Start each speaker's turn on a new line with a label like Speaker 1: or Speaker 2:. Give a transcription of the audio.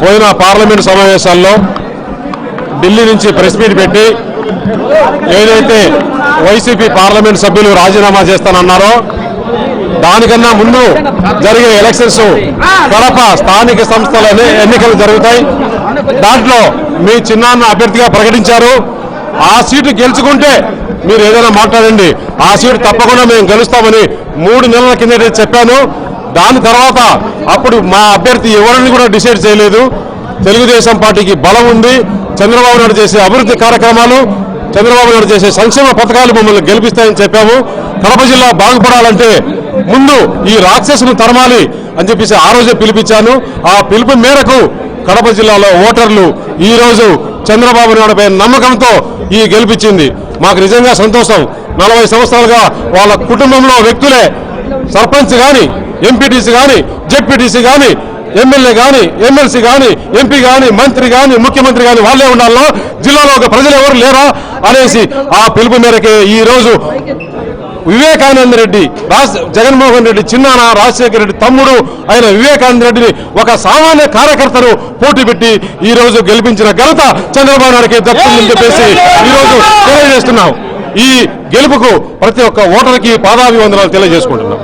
Speaker 1: పోయిన పార్లమెంట్ సమావేశాల్లో ఢిల్లీ నుంచి ప్రెస్ మీట్ పెట్టి ఏదైతే వైసీపీ పార్లమెంట్ సభ్యులు రాజీనామా చేస్తానన్నారో దానికన్నా ముందు జరిగే ఎలక్షన్స్ కడప స్థానిక సంస్థల ఎన్నికలు జరుగుతాయి. దాంట్లో మీ చిన్నాన్న అభ్యర్థిగా ప్రకటించారు. ఆ సీటు గెలుచుకుంటే మీరు ఏదైనా మాట్లాడండి. ఆ సీటు తప్పకుండా మేము గెలుస్తామని మూడు నెలల కిందట చెప్పాను. దాని తర్వాత అప్పుడు మా అభ్యర్థి ఎవరిని కూడా డిసైడ్ చేయలేదు. తెలుగుదేశం పార్టీకి బలం ఉంది. చంద్రబాబు నాయుడు చేసే అభివృద్ధి కార్యక్రమాలు చంద్రబాబు నాయుడు చేసే సంక్షేమ పథకాలు మమ్మల్ని గెలిపిస్తాయని చెప్పాము. కడప జిల్లా బాగుపడాలంటే ముందు ఈ రాక్షసును తరమాలి అని చెప్పేసి ఆ రోజే పిలిపించాను. ఆ పిలుపు మేరకు కడప జిల్లాలో ఓటర్లు ఈ రోజు చంద్రబాబు నాయుడుపై నమ్మకంతో ఈ గెలిపించింది. మాకు నిజంగా సంతోషం. నలభై సంవత్సరాలుగా వాళ్ళ కుటుంబంలో వ్యక్తులే సర్పంచ్ గాని ఎంపీటీసీ గాని జెడ్పీటీసీ గాని ఎమ్మెల్యే గాని ఎమ్మెల్సీ గాని ఎంపీ గాని మంత్రి గాని ముఖ్యమంత్రి గాని వాళ్ళే ఉండాలో జిల్లాలో ఒక ప్రజలు ఎవరు లేరా అనేసి ఆ పిలుపు మేరకే ఈ రోజు వివేకానంద రెడ్డి రాజ్ జగన్మోహన్ రెడ్డి చిన్నాన రాజశేఖర రెడ్డి తమ్ముడు అయిన వివేకానంద రెడ్డిని ఒక సామాన్య కార్యకర్తను పోటీ పెట్టి ఈ రోజు గెలిపించిన ఘనత చంద్రబాబు నాయుడుకి దక్కుతుందని చెప్పేసి ఈ రోజు తెలియజేస్తున్నాం. ఈ గెలుపుకు ప్రతి ఒక్క ఓటర్కి పాదాభివందనాలు తెలియజేసుకుంటున్నాం.